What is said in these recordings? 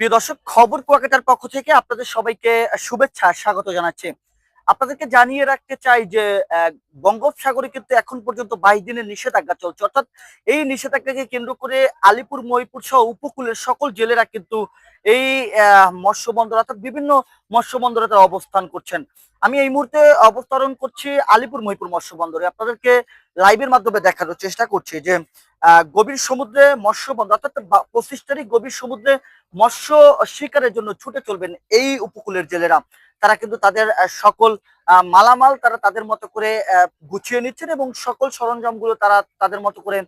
প্রিয় দর্শক খবর কুয়াকাটার পক্ষ থেকে আপনাদের সবাইকে শুভেচ্ছা স্বাগত জানাচ্ছি। আপনাদেরকে জানিয়ে রাখতে চাই যে বঙ্গোপসাগরে কিন্তু এখন পর্যন্ত বাইশ দিনের নিষেধাজ্ঞা চলছে। অর্থাৎ এই নিষেধাজ্ঞাকে কেন্দ্র করে আলিপুর, মহিপুর সহ উপকূলের সকল জেলেরা কিন্তু এই মৎস্য বন্দর অর্থাৎ বিভিন্ন মৎস্য বন্দরে তারা অবস্থান করছেন। আমি এই মুহূর্তে অবতরণ করছি আলিপুর, মহিপুর মৎস্য বন্দরে আপনাদেরকে লাইভের মাধ্যমে দেখানোর চেষ্টা করছি যে গভীর সমুদ্রে মৎস্য বন্দর অর্থাৎ পঁচিশ তারিখ গভীর সমুদ্রে মৎস্য শিকারের জন্য ছুটে চলবেন এই উপকূলের জেলেরা। তারা কিন্তু তাদের সকল মালামাল তারা তাদের মতো করে গুছিয়ে নিচ্ছেন এবং সকল সরঞ্জামগুলো তারা তাদের মতো করে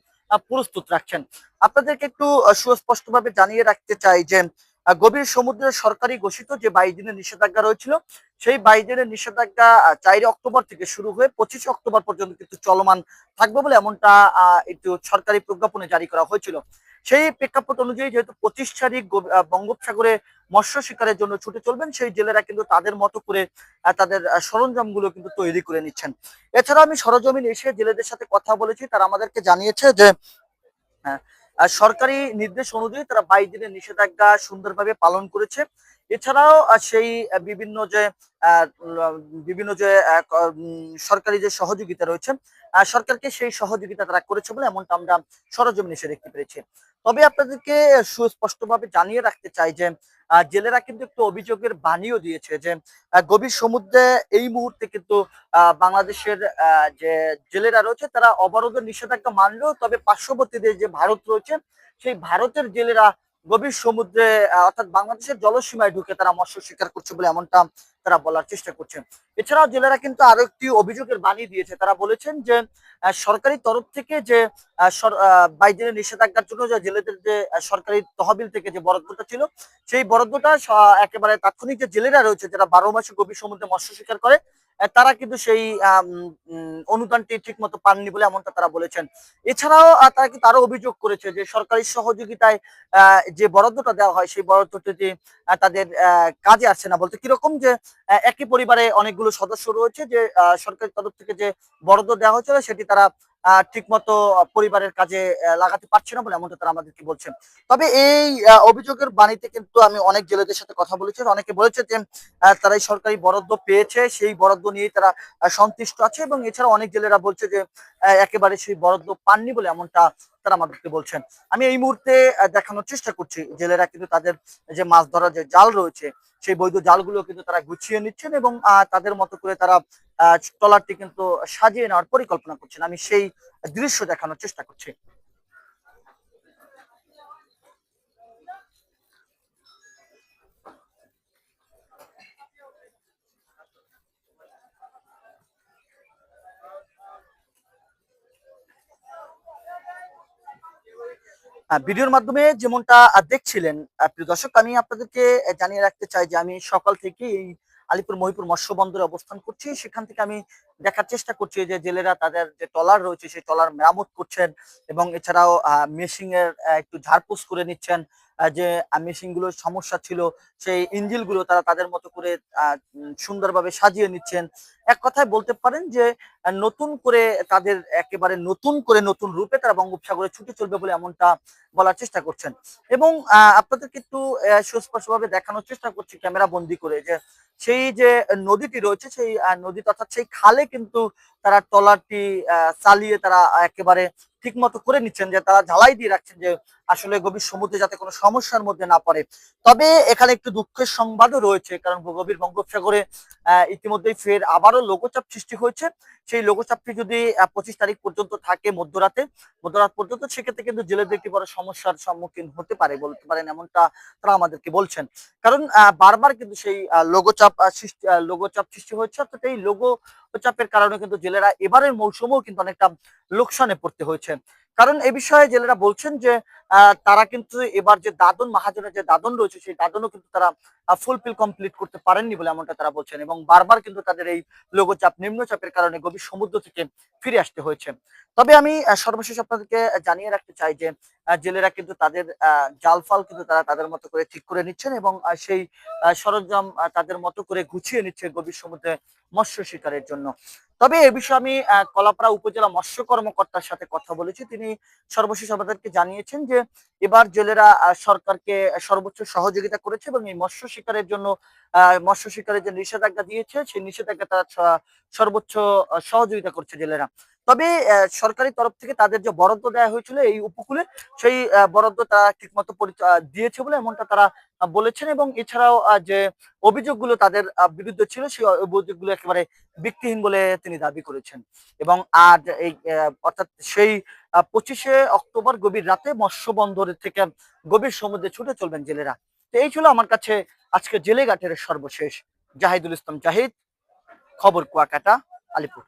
প্রস্তুত রাখছেন। আপনাদেরকে একটু সুস্পষ্টভাবে জানিয়ে রাখতে চাই যে গভীর সমুদ্রে সরকারি ঘোষিত যে বাইশ দিনের নিষেধাজ্ঞা রয়েছিল, সেই বাইশ দিনের নিষেধাজ্ঞা চারই অক্টোবর থেকে শুরু হয়ে পঁচিশে অক্টোবর পর্যন্ত কিন্তু চলমান থাকবে বলে এমনটা একটু সরকারি প্রজ্ঞাপনে জারি করা হয়েছিল। সেই প্রেক্ষাপট অনুযায়ী যেহেতু পঁচিশ তারিখ বঙ্গোপসাগরে মৎস্য শিকারের জন্য ছুটে চলবেন, সেই জেলেরা কিন্তু তাদের মতো করে তাদের সরঞ্জামগুলো কিন্তু তৈরি করে নিচ্ছেন। এছাড়া আমি সরজমিন এসে জেলেদের সাথে কথা বলেছি, তারা আমাদেরকে জানিয়েছে যে সরকারি নির্দেশ অনুযায়ী তারা বাইশ দিনের নিষেধাজ্ঞা সুন্দরভাবে পালন করেছে। এছাড়াও সেই বিভিন্ন যে বিভিন্ন যে সরকারি যে সহযোগিতা রয়েছে সরকারকে সেই সহযোগিতা তারা করেছে বলে এমনটা আমরা সরজমিন এসে দেখতে পেরেছি। তবে আপনাদেরকে সুস্পষ্টভাবে জানিয়ে রাখতে চাই যে জেলেরা কিন্তু একটু অভিযোগের বাণীও দিয়েছে যে গভীর সমুদ্রে এই মুহূর্তে কিন্তু বাংলাদেশের যে জেলেরা রয়েছে তারা অবরোধের নিষেধাজ্ঞা মানলেও তবে পার্শ্ববর্তী যে ভারত রয়েছে, সেই ভারতের জেলেরা গভীর সমুদ্রে অর্থাৎ বাংলাদেশের জলসীমায় ঢুকে তারা মৎস্য শিকার করছে বলে এমনটা তারা বলার চেষ্টা করছে। এছাড়াও জেলেরা কিন্তু আরও একটি অভিযোগের বাণী দিয়েছে। তারা বলেছেন যে সরকারি তরফ থেকে যে দিনের নিষেধাজ্ঞার জন্য যে জেলেদের যে সরকারি তহবিল থেকে যে বরাদ্দটা ছিল, সেই বরাদ্দটা একেবারে তাৎক্ষণিক যে জেলেরা রয়েছে, যারা বারো মাসে গভীর সমুদ্রে মৎস্য শিকার করে তারা কিন্তু সেই অনুদানটি ঠিক মতো পাননি বলে এমনটা তারা বলেছেন। এছাড়াও তারা কিন্তু আরও অভিযোগ করেছে যে সরকারি সহযোগিতায় যে বরাদ্দটা দেওয়া হয় সেই বরাদ্দটি তাদের কাজে আসছে না বলতে। কীরকম যে একই পরিবারে অনেকগুলো সদস্য রয়েছে যে সরকারি তরফ থেকে যে বরাদ্দ দেওয়া হয়েছিল সেটি তারা ঠিক মতো পরিবারের কাজে লাগাতে পারছে না বলে এমনটা তারা আমাদেরকে বলছেন। তবে এই অভিযোগের বাণীতে কিন্তু আমি অনেক জেলেদের সাথে কথা বলেছি। অনেকে বলেছে যে তারা এই সরকারি বরাদ্দ পেয়েছে, সেই বরাদ্দ নিয়ে তারা সন্তুষ্ট আছে এবং এছাড়া অনেক জেলেরা বলছে যে একেবারে সেই বরাদ্দ পাননি বলে এমনটা তারা আমাদেরকে বলছেন। আমি এই মুহূর্তে দেখানোর চেষ্টা করছি। জেলেরা কিন্তু তাদের যে মাছ ধরার যে জাল রয়েছে সেই বৈধ জালগুলো কিন্তু তারা গুছিয়ে নিচ্ছেন এবং তাদের মতো করে তারা আহ, ট্রলারটি কিন্তু সাজিয়ে নেওয়ার পরিকল্পনা করছেন। আমি সেই দৃশ্য দেখানোর চেষ্টা করছি। ভিডিওর মাধ্যমে যেমনটা দেখছিলেন প্রিয় দর্শক, আমি আপনাদেরকে জানিয়ে রাখতে চাই যে আমি সকাল থেকে এই আলিপুর মহিপুর মৎস্য বন্দরে অবস্থান করছি। সেখান থেকে আমি দেখার চেষ্টা করছি যে জেলেরা তাদের যে টলার রয়েছে, সেই টলার মেরামত করছেন এবং এছাড়াও মেশিং এর একটু ঝাড়পুস করে নিচ্ছেন। যে মেশিনগুলোর সমস্যা ছিল, সেই ইঞ্জিলগুলো তারা তাদের মতো করে সুন্দরভাবে সাজিয়ে নিচ্ছেন। এক কথায় বলতে পারেন যে নতুন করে তাদের একেবারে নতুন করে নতুন রূপে তারা বঙ্গোপসাগরে ছুটে চলবে বলে এমনটা বলার চেষ্টা করছেন। এবং আপনাদেরকে একটু সুস্পষ্টভাবে দেখানোর চেষ্টা করছি ক্যামেরা বন্দি করে যে, সেই যে, নদীটি রয়েছে, সেই নদী অর্থাৎ সেই খালে কিন্তু তারা ট্রলারটি চালিয়ে তারা একেবারে ঠিক মতো করে নিচ্ছেন, যে তারা ঝালাই দিয়ে রাখছেন যে আসলে গভীর সমুদ্রে যাতে কোনো সমস্যার মধ্যে না পড়ে। তবে এখানে একটু দুঃখের সংবাদও রয়েছে, কারণ গভীর বঙ্গোপসাগরে ইতিমধ্যেই ফের আবারও লঘুচাপ সৃষ্টি হয়েছে। সেই লঘুচাপটি যদি পঁচিশ তারিখ পর্যন্ত থাকে মধ্যরাতে, মধ্যরাত পর্যন্ত, সেক্ষেত্রে কিন্তু জেলেদের একটি বড় সমস্যার সম্মুখীন হতে পারে বলতে পারেন এমনটা তারা আমাদেরকে বলছেন। কারণ বারবার কিন্তু সেই লঘুচাপ সৃষ্টি লঘুচাপ সৃষ্টি হচ্ছে অর্থাৎ এই লঘু চাপের কারণে কিন্তু জেলেরা এবারের মৌসুমেও কিন্তু অনেকটা লোকসানে পড়তে হয়েছে। কারণ এ বিষয়ে জেলেরা বলছেন যে তারা কিন্তু এবার যে দাদন, মাহাজনের যে দাদন রয়েছে, সেই দাদনও কিন্তু তারা ফুলফিল কমপ্লিট করতে পারেননি বলে এমনটা তারা বলছেন এবং বারবার কিন্তু তাদের এই লঘুচাপ, নিম্নচাপের কারণে গভীর সমুদ্র থেকে ফিরে আসতে হয়েছে। তবে আমি সর্বশেষ আপনাদেরকে জানিয়ে রাখতে চাই যে জেলেরা কিন্তু তাদের জাল ফাল কিন্তু তারা তাদের মতো করে ঠিক করে নিচ্ছেন এবং সেই সরঞ্জাম তাদের মতো করে গুছিয়ে নিচ্ছে গভীর সমুদ্রে মৎস্য শিকারের জন্য। তবে এ বিষয়ে আমি কলাপাড়া উপজেলা মৎস্য কর্মকর্তার সাথে কথা বলেছি। তিনি সর্বশেষ আমাদেরকে জানিয়েছেন যে, এবার জেলেরা সরকারকে সর্বোচ্চ সহযোগিতা করেছে এবং এই মৎস্য শিকারের জন্য মৎস্য শিকারের যে নিষেধাজ্ঞা দিয়েছে, সেই নিষেধাজ্ঞা তারা সর্বোচ্চ সহযোগিতা করছে জেলেরা। তবে সরকারি তরফ থেকে তাদের যে বরাদ্দ দেওয়া হয়েছিল এই উপকূলে, সেই বরাদ্দ তারা ঠিকমতো দিয়েছে বলে এমনটা তারা বলেছেন এবং এছাড়াও যে অভিযোগগুলো তাদের বিরুদ্ধে ছিল সেই অভিযোগগুলো একেবারে ভিত্তিহীন বলে তিনি দাবি করেছেন। এবং আজ এই অর্থাৎ সেই পঁচিশে অক্টোবর গভীর রাতে মৎস্য বন্দরের থেকে গভীর সমুদ্রে ছুটে চলবেন জেলেরা। তো এই ছিল আমার কাছে আজকে জেলে জেলেঘাটের সর্বশেষ। জাহিদুল ইসলাম জাহিদ, খবর কুয়াকাটা, আলিপুর।